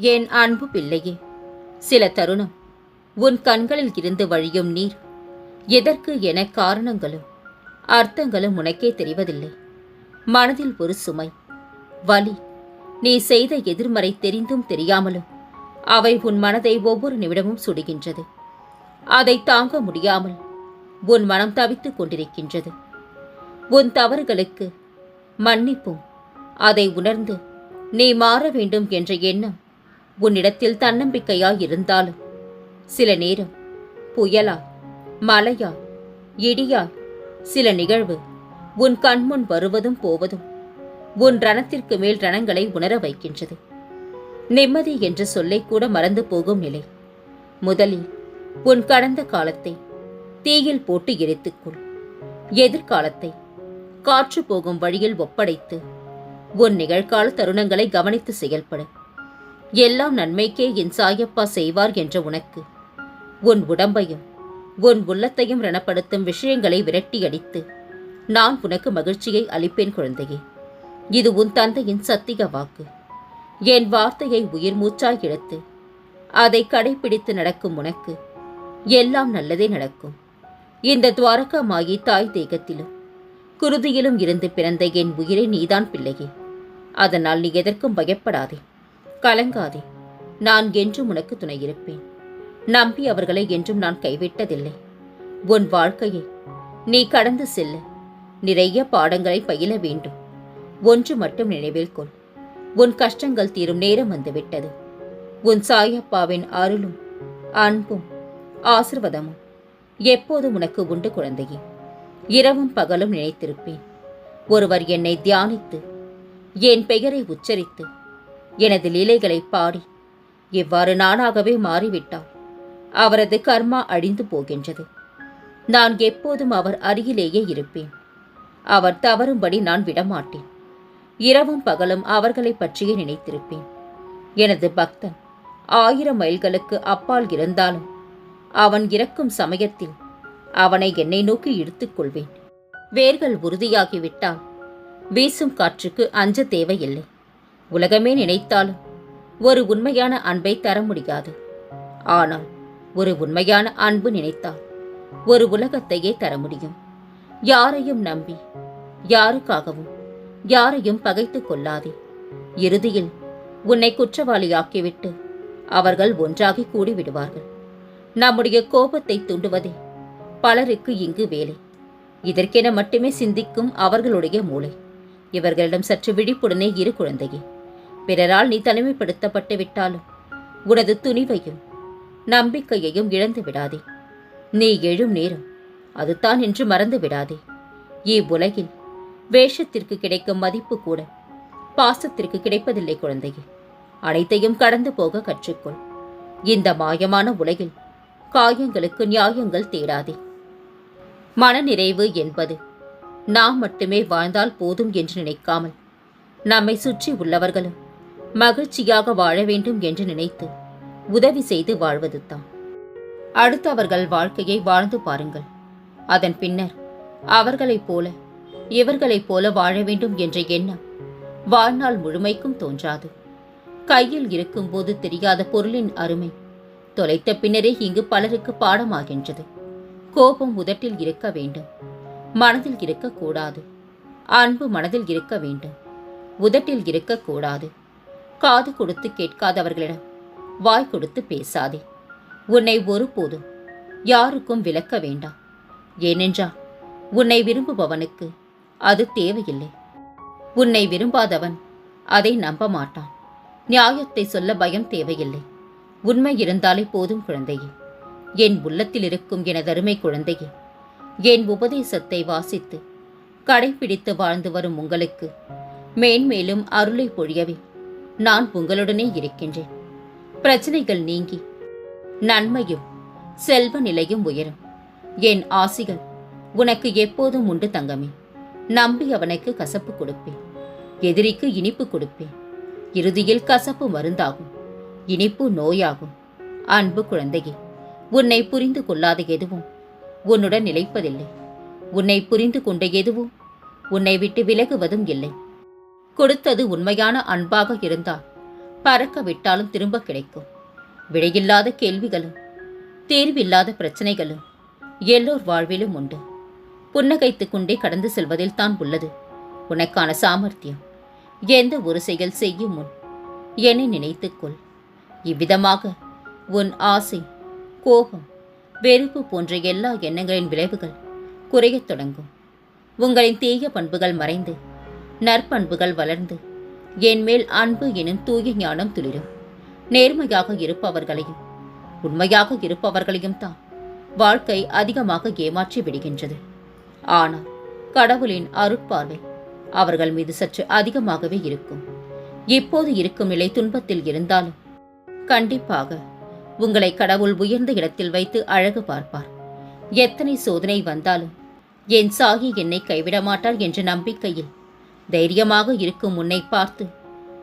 என் அன்பு பிள்ளையே? சில தருணம் உன் கண்களில் இருந்து வழியும் நீர். எதற்கு என காரணங்களும் அர்த்தங்களும் உனக்கே தெரிவதில்லை. மனதில் ஒரு சுமை வலி நீ செய்த எதிர்மறை தெரிந்தும் தெரியாமலும் அவை உன் மனதை ஒவ்வொரு நிமிடமும் சுடுகின்றது. அதை தாங்க முடியாமல் உன் மனம் தவித்துக் கொண்டிருக்கின்றது. உன் தவறுகளுக்கு மன்னிப்பும் அதை உணர்ந்து நீ மாற வேண்டும் என்ற எண்ணம் உன்னிடத்தில் தன்னம்பிக்கையாய் இருந்தாலும் சில நேரம் புயலா மலையா இடியா சில நிகழ்வு உன் கண்முன் வருவதும் போவதும் உன் ரணத்திற்கு மேல் ரணங்களை உணர வைக்கின்றது. நிம்மதி என்ற சொல்லை கூட மறந்து போகும் நிலை. முதலில் உன் கடந்த காலத்தை தீயில் போட்டு எரித்துக்கொள். எதிர்காலத்தை காற்று போகும் வழியில் ஒப்படைத்து உன் நிகழ்கால தருணங்களை கவனித்து செயல்படும் எல்லாம் நன்மைக்கே என் சாயப்பா செய்வார் என்ற உனக்கு. உன் உடம்பையும் உன் உள்ளத்தையும் ரணப்படுத்தும் விஷயங்களை விரட்டியடித்து நான் உனக்கு மகிழ்ச்சியை அளிப்பேன் குழந்தையே. இது உன் தந்தையின் சத்திய வாக்கு. என் வார்த்தையை உயிர் மூச்சாய் எடுத்து அதை கடைபிடித்து நடக்கும் உனக்கு எல்லாம் நல்லதே நடக்கும். இந்த துவாரகா மாயி தாய் தேகத்திலும் குருதியிலும் இருந்து பிறந்த என் உயிரை நீதான் பிள்ளையே. அதனால் நீ எதற்கும் பயப்படாதே. கலங்காதே. நான் என்றும் உனக்கு துணையிருப்பேன். நம்பி அவர்களை என்றும் நான் கைவிட்டதில்லை. உன் வாழ்க்கையை நீ கடந்து செல்ல. நிறைய பாடங்களை பயில வேண்டும். ஒன்று மட்டும் நினைவில் கொள். உன் கஷ்டங்கள் தீரும் நேரம் வந்துவிட்டது. உன் சாயப்பாவின் அருளும் அன்பும் ஆசிர்வாதமும் எப்போதும் உனக்கு உண்டு குழந்தையே. இரவும் பகலும் நினைத்திருப்பேன். ஒருவர் என்னை தியானித்து என் பெயரை உச்சரித்து எனது லீலைகளை பாடி. இவ்வாறு நானாகவே மாறிவிட்டாள். அவரது கர்மா அழிந்து போகின்றது. நான் எப்போதும் அவர் அருகிலேயே இருப்பேன். அவர் தவறும்படி நான் விடமாட்டேன். இரவும் பகலும் அவர்களை பற்றியே நினைத்திருப்பேன். எனது பக்தன் ஆயிரம் மைல்களுக்கு அப்பால் இருந்தாலும் அவன் இறக்கும் சமயத்தில் அவனை என்னை நோக்கி இழுத்துக் கொள்வேன். வேர்கள் உறுதியாகிவிட்டால் வீசும் காற்றுக்கு அஞ்ச தேவையில்லை. உலகமே நினைத்தாலும் ஒரு உண்மையான அன்பை தர முடியாது. ஆனால் ஒரு உண்மையான அன்பு நினைத்தால் ஒரு உலகத்தையே தர முடியும். யாரையும் நம்பி யாருக்காகவும் யாரையும் பகைத்து கொள்ளாதே. இறுதியில் உன்னை குற்றவாளியாக்கிவிட்டு அவர்கள் ஒன்றாகி கூடிவிடுவார்கள். நம்முடைய கோபத்தை தூண்டுவதே பலருக்கு இங்கு வேலை. இதற்கென மட்டுமே சிந்திக்கும் அவர்களுடைய மூளை. இவர்களிடம் சற்று விழிப்புடனே இரு குழந்தையே. பிறரால் நீ தனிமைப்படுத்தப்பட்டு விட்டாலும் உனது துணிவையும் நம்பிக்கையையும் இழந்து விடாதே. நீ எழும் நேரம் அதுதான் என்று மறந்து விடாதே. இவ்வுலகில் வேஷத்திற்கு கிடைக்கும் மதிப்பு கூட பாசத்திற்கு கிடைப்பதில்லை குழந்தையே. அனைத்தையும் கடந்து போக கற்றுக்கொள். இந்த மாயமான உலகில் காயங்களுக்கு நியாயங்கள் தேடாதே. மனநிறைவு என்பது நாம் மட்டுமே வாழ்ந்தால் போதும் என்று நினைக்காமல் நம்மை சுற்றி உள்ளவர்களும் மகிழ்ச்சியாக வாழ வேண்டும் என்று நினைத்து உதவி செய்து வாழ்வதுதான் அடுத்தவர்கள் வாழ்க்கையை வாழ்ந்து பாருங்கள். அதன் பின்னர் அவர்களைப் போல இவர்களைப் போல வாழ வேண்டும் என்ற எண்ணம் வாழ்நாள் முழுமைக்கும் தோன்றாது. கையில் இருக்கும்போது தெரியாத பொருளின் அருமை தொலைத்த பின்னரே இங்கு பலருக்கு பாடமாகின்றது. கோபம் உதட்டில் இருக்க வேண்டும். மனதில் இருக்கக்கூடாது. அன்பு மனதில் இருக்க வேண்டும். உதட்டில் இருக்கக்கூடாது. காது கொடுத்து கேட்காதவர்களிடம் வாய் கொடுத்து பேசாதே. உன்னை ஒருபோதும் யாருக்கும் விளக்க வேண்டாம். ஏனென்றால் உன்னை விரும்புபவனுக்கு அது தேவையில்லை. உன்னை விரும்பாதவன் அதை நம்ப மாட்டான் நியாயத்தை சொல்ல பயம் தேவையில்லை. உண்மை இருந்தாலே போதும் குழந்தையே. என் உள்ளத்தில் இருக்கும் எனதருமை குழந்தையே என் உபதேசத்தை வாசித்து கடைபிடித்து வாழ்ந்து வரும் உங்களுக்கு மேன்மேலும் அருளை பொழியவே. நான் உங்களுடனே இருக்கின்றேன். பிரச்சனைகள் நீங்கி நன்மையும் செல்வ நிலையும் உயரும். என் ஆசிகள் உனக்கு எப்போதும் உண்டு தங்கமே. நம்பி அவனுக்கு கசப்பு கொடுப்பேன். எதிரிக்கு இனிப்பு கொடுப்பேன். இறுதியில் கசப்பு மருந்தாகும். இனிப்பு நோயாகும். அன்பு குழந்தையே உன்னை புரிந்து கொள்ளாத எதுவும் உன்னுடன் நிலைப்பதில்லை. உன்னை புரிந்து கொண்ட எதுவும் உன்னை விட்டு விலகுவதும் இல்லை. கொடுத்தது உண்மையான அன்பாக இருந்தால் பறக்க விட்டாலும் திரும்ப கிடைக்கும். விடையில்லாத கேள்விகளும் தேர்வில்லாத பிரச்சனைகளும் எல்லோர் வாழ்விலும் உண்டு. புன்னகைத்துக் கொண்டே கடந்து செல்வதில் தான் உள்ளது. உனக்கான சாமர்த்தியம். எந்த ஒரு செயல் செய்யும் முன் என்னை நினைத்துக்கொள் இவ்விதமாக உன் ஆசை கோபம் வெறுப்பு போன்ற எல்லா எண்ணங்களின் விளைவுகள் குறையத் தொடங்கும். உங்களின் தீய பண்புகள் மறைந்து நற்பண்புகள் வளர்ந்து என் மேல் அன்பு எனும் தூய ஞானம் துளிரும். நேர்மையாக இருப்பவர்களையும் உண்மையாக இருப்பவர்களையும் தான் வாழ்க்கை அதிகமாக ஏமாற்றி விடுகின்றது. ஆனால் கடவுளின் அருட்பார்வை அவர்கள் மீது சற்று அதிகமாகவே இருக்கும். இப்போது இருக்கும் நிலை துன்பத்தில் இருந்தாலும் கண்டிப்பாக உங்களை கடவுள் உயர்ந்த இடத்தில் வைத்து அழகு பார்ப்பார். எத்தனை சோதனை வந்தாலும் என் சாகி என்னை கைவிட மாட்டார் என்ற நம்பிக்கையில் தைரியமாக இருக்கும் உன்னை பார்த்து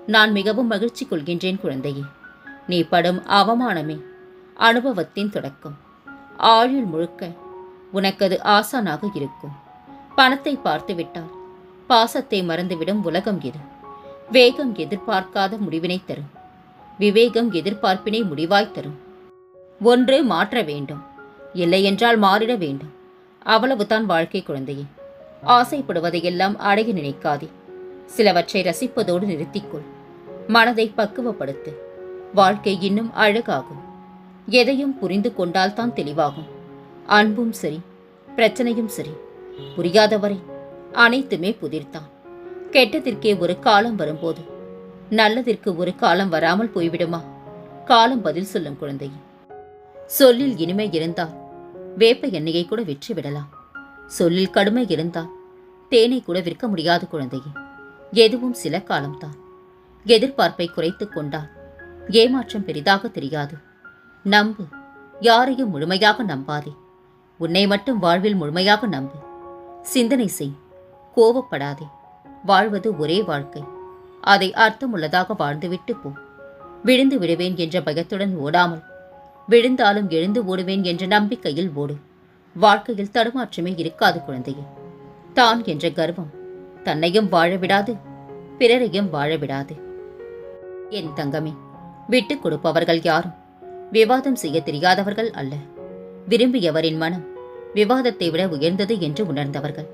நான் மிகவும் மகிழ்ச்சி கொள்கின்றேன் குழந்தையே. நீ படும் அவமானமே அனுபவத்தின் தொடக்கம். ஆயுள் முழுக்க உனக்கது ஆசானாக இருக்கும். பணத்தை பார்த்துவிட்டால் பாசத்தை மறந்துவிடும் உலகம் இது. வேகம் எதிர்பார்க்காத முடிவினை தரும். விவேகம் எதிர்பார்ப்பினை முடிவாய் தரும். ஒன்று மாற்ற வேண்டும். இல்லையென்றால் மாறிட வேண்டும். அவ்வளவுதான் வாழ்க்கை குழந்தையே. ஆசைப்படுவதையெல்லாம் அடைய நினைக்காதே. சிலவற்றை ரசிப்பதோடு நிறுத்திக்கொள். மனதை பக்குவப்படுத்து. வாழ்க்கை இன்னும் அழகாகும். எதையும் புரிந்து கொண்டால்தான் தெளிவாகும். அன்பும் சரி பிரச்சனையும் சரி. புரியாதவரை அனைத்துமே புதிர்தான் கெட்டதிற்கே ஒரு காலம் வரும்போது. நல்லதிற்கு ஒரு காலம் வராமல் போய்விடுமா? காலம் பதில் சொல்லும் குழந்தை. சொல்லில் இனிமை இருந்தால் வேப்ப எண்ணெயை கூட விற்று விடலாம் சொல்லில் கடுமை இருந்தால் தேனை கூட விற்க முடியாது குழந்தையே. எதுவும் சில காலம்தான். எதிர்பார்ப்பை குறைத்துக் கொண்டால் ஏமாற்றம் பெரிதாக தெரியாது. நம்பு யாரையும் முழுமையாக நம்பாதே. உன்னை மட்டும் வாழ்வில் முழுமையாக நம்பு. சிந்தனை செய் கோவப்படாதே. வாழ்வது ஒரே வாழ்க்கை. அதை அர்த்தமுள்ளதாக வாழ்ந்துவிட்டு போ. விழுந்து விடுவேன் என்ற பயத்துடன் ஓடாமல் விழுந்தாலும் எழுந்து ஓடுவேன் என்ற நம்பிக்கையில் ஓடு. வாழ்க்கையில் தடுமாற்றமே இருக்காது குழந்தையே. தான் என்ற கர்வம் தன்னையும் வாழ விடாது பிறரையும் வாழ விடாது என் தங்கமே விட்டுக் கொடுப்பவர்கள் யாரும் விவாதம் செய்ய தெரியாதவர்கள் அல்ல. விரும்பியவரின் மனம் விவாதத்தை விட உயர்ந்தது என்று உணர்ந்தவர்கள்.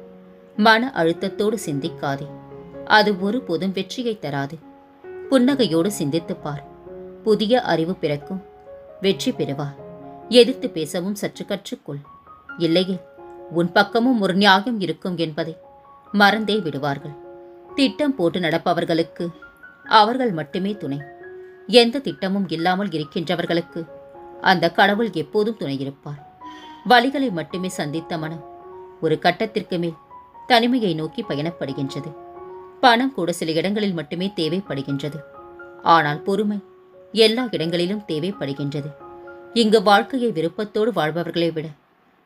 மன அழுத்தத்தோடு சிந்திக்காதே அது ஒருபோதும் வெற்றியை தராது. புன்னகையோடு சிந்தித்துப் பார். புதிய அறிவு பிறக்கும் வெற்றி பெறுவார். எதிர்த்து பேசவும் சற்று கற்றுக்கொள். இல்லையே உன் பக்கமும் ஒரு நியாயம் இருக்கும் என்பதை மறந்தே விடுவார்கள். திட்டம் போட்டு நடப்பவர்களுக்கு அவர்கள் மட்டுமே துணை. எந்த திட்டமும் இல்லாமல் இருக்கின்றவர்களுக்கு அந்த கடவுள் எப்போதும் துணையிருப்பார் வழிகளை மட்டுமே சந்தித்த மனம் ஒரு கட்டத்திற்கு மேல் தனிமையை நோக்கி பயணப்படுகின்றது. பணம் கூட சில இடங்களில் மட்டுமே தேவைப்படுகின்றது. ஆனால் பொறுமை எல்லா இடங்களிலும் தேவைப்படுகின்றது. இங்கு வாழ்க்கையை விருப்பத்தோடு வாழ்பவர்களை விட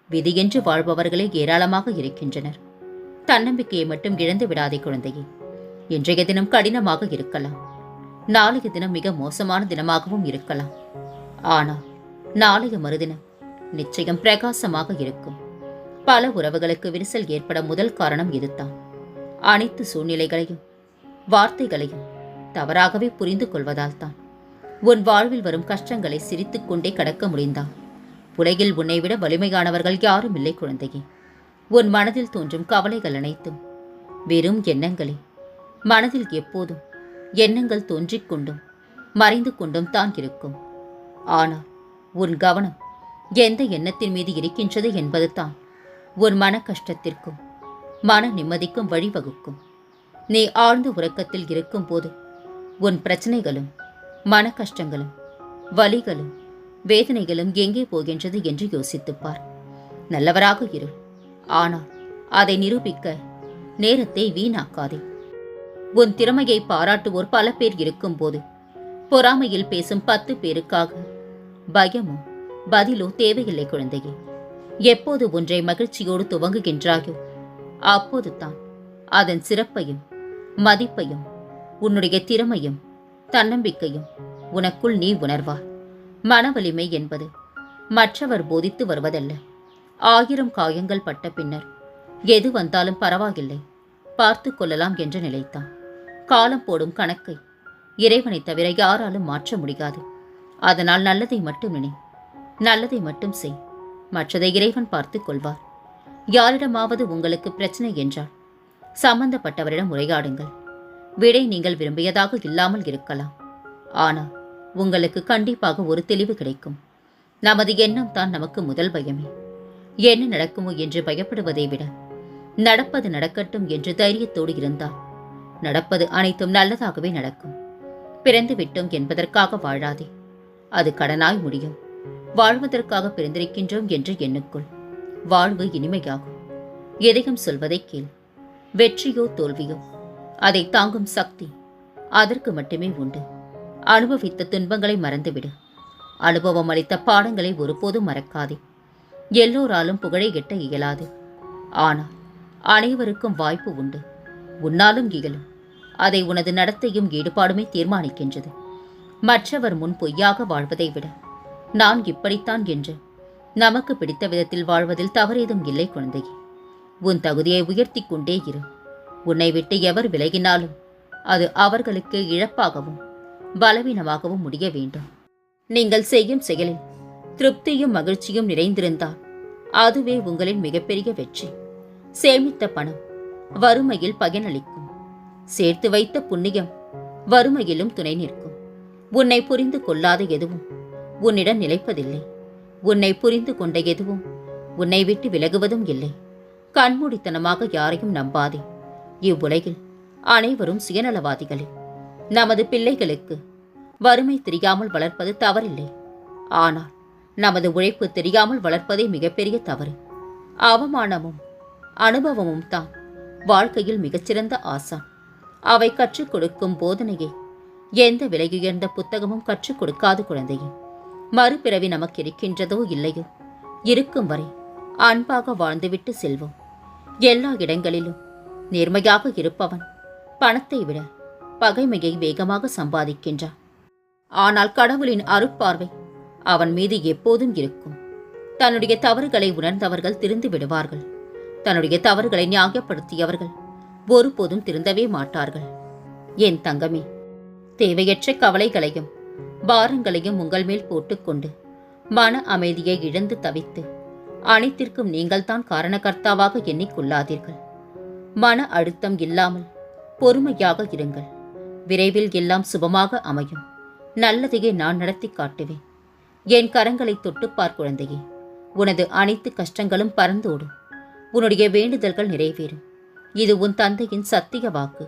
விதியென்று வாழ்பவர்களே ஏராளமாக இருக்கின்றனர். தன்னம்பிக்கையை மட்டும் இழந்து விடாதே குழந்தையே. இன்றைய தினம் கடினமாக இருக்கலாம். நாளைய தினம் மிக மோசமான தினமாகவும் இருக்கலாம். ஆனால் நாளைய மறுதினம் நிச்சயம் பிரகாசமாக இருக்கும். பல உறவுகளுக்கு விரிசல் ஏற்பட முதல் காரணம் இதுதான். அனைத்து சூழ்நிலைகளையும் வார்த்தைகளையும் தவறாகவே புரிந்து கொள்வதால் தான் உன் வாழ்வில் வரும் கஷ்டங்களை சிரித்துக் கொண்டே கடக்க முடிந்தான் உலகில் உன்னை விட வலிமையானவர்கள் யாரும் இல்லை குழந்தையே. உன் மனதில் தோன்றும் கவலைகள் அனைத்தும். வெறும் எண்ணங்களே. மனதில் எப்போதும் எண்ணங்கள் தோன்றிக் கொண்டும் மறைந்து கொண்டும் தான் இருக்கும். ஆனால் உன் கவனம் எந்த எண்ணத்தின் மீது இருக்கின்றது என்பது தான் உன் மன கஷ்டத்திற்கும் மன நிம்மதிக்கும் வழிவகுக்கும். நீ ஆழ்ந்த உறக்கத்தில் இருக்கும்போது உன் பிரச்சனைகளும் மன கஷ்டங்களும் வலிகளும் வேதனைகளும் எங்கே போகின்றது என்று யோசித்துப்பார் நல்லவராக இரு. ஆனால் அதை நிரூபிக்க நேரத்தை வீணாக்காதே. உன் திறமையை பாராட்டுவோர் பல பேர் இருக்கும்போது பொறாமையில் பேசும் பத்து பேருக்காக பயமோ பதிலோ தேவையில்லை குழந்தையே. எப்போது ஒன்றை மகிழ்ச்சியோடு துவங்குகின்றாயோ அப்போது தான் அதன் சிறப்பையும் மதிப்பையும் உன்னுடைய திறமையும் தன்னம்பிக்கையும் உனக்குள் நீ உணர்வார் மன வலிமை என்பது மற்றவர் போதித்து வருவதல்ல. ஆயிரம் காயங்கள் பட்ட பின்னர் எது வந்தாலும் பரவாயில்லை. பார்த்து கொள்ளலாம் என்ற நிலைத்தான் காலம் போடும் கணக்கை இறைவனை தவிர யாராலும் மாற்ற முடியாது. அதனால் நல்லதை மட்டும் நினை நல்லதை மட்டும் செய். மற்றதை இறைவன் பார்த்து கொள்வார். யாரிடமாவது உங்களுக்கு பிரச்சனை என்றால் சம்பந்தப்பட்டவரிடம் உரையாடுங்கள். விடை நீங்கள் விரும்பியதாக இல்லாமல் இருக்கலாம். ஆனால் உங்களுக்கு கண்டிப்பாக ஒரு தெளிவு கிடைக்கும். நமது எண்ணம் தான் நமக்கு முதல் பயமே. என்ன நடக்குமோ என்று பயப்படுவதை விட நடப்பது நடக்கட்டும் என்று தைரியத்தோடு இருந்தால் நடப்பது அனைத்தும் நல்லதாகவே நடக்கும். பிறந்து விட்டோம் என்பதற்காக வாழாதே. அது கடனாய் முடியும். வாழ்வதற்காக பிறந்திருக்கின்றோம் என்று எண்ணுக்குள். வாழ்வு இனிமையாகும். எதையும் சொல்வதை கேள். வெற்றியோ தோல்வியோ. அதை தாங்கும் சக்தி அதற்கு மட்டுமே உண்டு. அனுபவித்த துன்பங்களை மறந்துவிடு. அனுபவம் அளித்த பாடங்களை ஒருபோதும் மறக்காதே. எல்லோராலும் புகழை எட்ட இயலாது. ஆனால் அனைவருக்கும் வாய்ப்பு உண்டு. உன்னாலும் இயலும். அதை உனது நடத்தையும் ஈடுபாடுமே தீர்மானிக்கின்றது. மற்றவர் முன் பொய்யாக வாழ்வதை விட நான் இப்படித்தான் என்று நமக்கு பிடித்த விதத்தில் வாழ்வதில் தவறேதும் இல்லை குழந்தையே. உன் தகுதியை உயர்த்தி கொண்டே இரு. உன்னை விட்டு எவர் விலகினாலும் அது அவர்களுக்கு இழப்பாகவும் பலவீனமாகவும் முடிய வேண்டும். நீங்கள் செய்யும் செயலில் திருப்தியும் மகிழ்ச்சியும் நிறைந்திருந்தால் அதுவே உங்களின் மிகப்பெரிய வெற்றி. சேமித்த பணம் வறுமையில் பயனளிக்கும். சேர்த்து வைத்த புண்ணியம் வறுமையிலும் துணை நிற்கும். உன்னை புரிந்து கொள்ளாத எதுவும் உன்னிடம் நிலைப்பதில்லை. உன்னை புரிந்து கொண்ட எதுவும் உன்னை விட்டு விலகுவதும் இல்லை. கண்மூடித்தனமாக யாரையும் நம்பாதே. இவ்வுலகில் அனைவரும் சுயநலவாதிகளே. நமது பிள்ளைகளுக்கு வறுமை தெரியாமல் வளர்ப்பது தவறில்லை. ஆனால் நமது உழைப்பு தெரியாமல் வளர்ப்பதே மிகப்பெரிய தவறு. அவமானமும் அனுபவமும் தான் வாழ்க்கையில் மிகச்சிறந்த ஆசான். அவை கற்றுக் கொடுக்கும் போதனையை எந்த விலையுயர்ந்த புத்தகமும் கற்றுக் கொடுக்காது குழந்தையே. மறுபிறவி நமக்கு இருக்கின்றதோ இல்லையோ? இருக்கும் வரை அன்பாக வாழ்ந்துவிட்டு செல்வோம். எல்லா இடங்களிலும் நேர்மையாக இருப்பவன் பணத்தை விட பகைமையை வேகமாக சம்பாதிக்கின்றான். ஆனால் கடவுளின் அருட்பார்வை அவன் மீது எப்போதும் இருக்கும். தன்னுடைய தவறுகளை உணர்ந்தவர்கள் திருந்து விடுவார்கள். தன்னுடைய தவறுகளை நியாயப்படுத்தியவர்கள் ஒருபோதும் திருந்தவே மாட்டார்கள். என் தங்கமே தேவையற்ற கவலைகளையும் பாரங்களையும் உங்கள் மேல் போட்டுக்கொண்டு மன அமைதியை இழந்து தவித்து அனைத்திற்கும் நீங்கள்தான் காரணகர்த்தாவாக எண்ணிக்கொள்ளாதீர்கள். மன அழுத்தம் இல்லாமல் பொறுமையாக இருங்கள். விரைவில் எல்லாம் சுபமாக அமையும். நல்லதையே நான் நடத்தி காட்டுவேன். என் கரங்களை தொட்டுப்பார் குழந்தையே. உனது அனைத்து கஷ்டங்களும் பறந்தோடும் உன்னுடைய வேண்டுதல்கள் நிறைவேறும் இது உன் தந்தையின் சத்திய வாக்கு.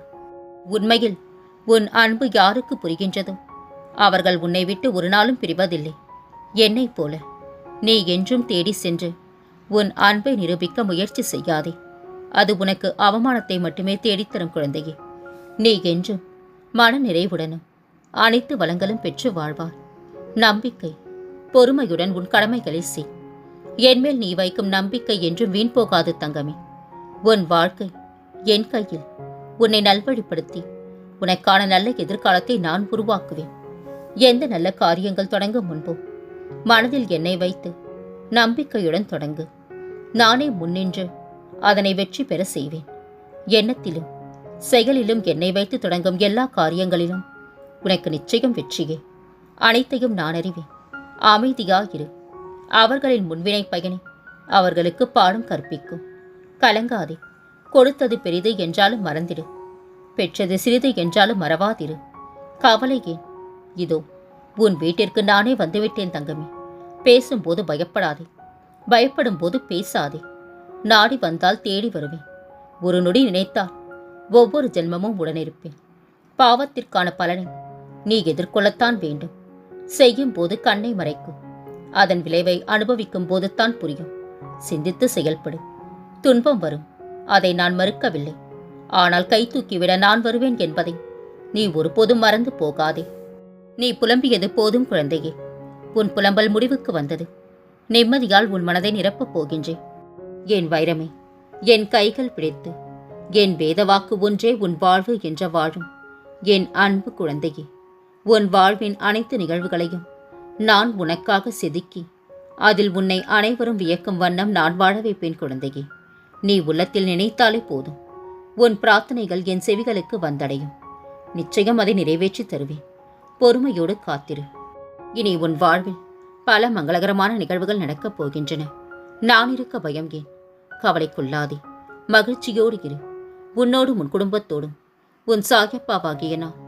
உண்மையில் உன் அன்பு யாருக்கு புரிகின்றதோ? அவர்கள் உன்னை விட்டு ஒரு நாளும் பிரிவதில்லை. என்னைப் போல நீ என்றும் தேடி சென்று உன் அன்பை நிரூபிக்க முயற்சி செய்யாதே. அது உனக்கு அவமானத்தை மட்டுமே தேடித்தரும் குழந்தையே. நீ என்றும் மன நிறைவுடனும் அனைத்து வளங்களும் பெற்று வாழ்வார் நம்பிக்கை பொறுமையுடன் உன் கடமைகளை செய். என்மேல் நீ வைக்கும் நம்பிக்கை என்றும் வீண் போகாது தங்கமே. உன் வாழ்க்கை என் கையில் உன்னை நல்வழிப்படுத்தி உனக்கான நல்ல எதிர்காலத்தை நான் உருவாக்குவேன். எந்த நல்ல காரியங்கள் தொடங்கும் முன்போ மனதில் என்னை வைத்து நம்பிக்கையுடன் தொடங்கு. நானே முன்னின்று அதனை வெற்றி பெற செய்வேன். எண்ணத்திலும் செயலிலும் என்னை வைத்து தொடங்கும் எல்லா காரியங்களிலும் உனக்கு நிச்சயம் வெற்றியே. அனைத்தையும் நான் அறிவேன். அமைதியாயிரு அவர்களின் முன்வினை பயனை அவர்களுக்கு பாடம் கற்பிக்கும் கலங்காதே கொடுத்தது பெரிது என்றாலும் மறந்திடு. பெற்றது சிறிது என்றாலும் மறவாதிரு. கவலை ஏன்? இதோ உன் வீட்டிற்கு நானே வந்துவிட்டேன் தங்கமே. பேசும்போது பயப்படாதே பயப்படும் போது பேசாதே. நாடி வந்தால் தேடி வருவேன். ஒரு நொடி நினைத்தால் ஒவ்வொரு ஜென்மமும் உடனிருப்பேன். பாவத்திற்கான பலனை நீ எதிர்கொள்ளத்தான் வேண்டும். செய்யும் போது கண்ணை மறைக்கும். அதன் விளைவை அனுபவிக்கும் போதுதான் புரியும். சிந்தித்து செயல்படு. துன்பம் வரும். அதை நான் மறுக்கவில்லை. ஆனால் கை தூக்கிவிட நான் வருவேன் என்பதை. நீ ஒருபோதும் மறந்து போகாதே. நீ புலம்பியது போதும் குழந்தையே. உன் புலம்பல் முடிவுக்கு வந்தது. நிம்மதியால் உன் மனதை நிரப்பப் போகின்றேன். என் வைரமே என் கைகள் பிடித்து என் வேதவாக்கு ஒன்றே உன் வாழ்வு என்ற வாழும். என் அன்பு குழந்தையே. உன் வாழ்வின் அனைத்து நிகழ்வுகளையும் நான் உனக்காக செதுக்கி அதில் உன்னை அனைவரும் வியக்கும் வண்ணம் நான் வாழ வைப்பேன் குழந்தையே. நீ உள்ளத்தில் நினைத்தாலே போதும். உன் பிரார்த்தனைகள் என் செவிகளுக்கு வந்தடையும். நிச்சயம் அதை நிறைவேற்றித் தருவேன். பொறுமையோடு காத்திரு. இனி உன் வாழ்வில் பல மங்களகரமான நிகழ்வுகள் நடக்கப் போகின்றன. நான் இருக்க பயம் ஏன்? கவலைக்குள்ளாதே. மகிழ்ச்சியோடு இரு. உன்னோடும் உன் குடும்பத்தோடும். உன் சாயப்பாவாகிய நான்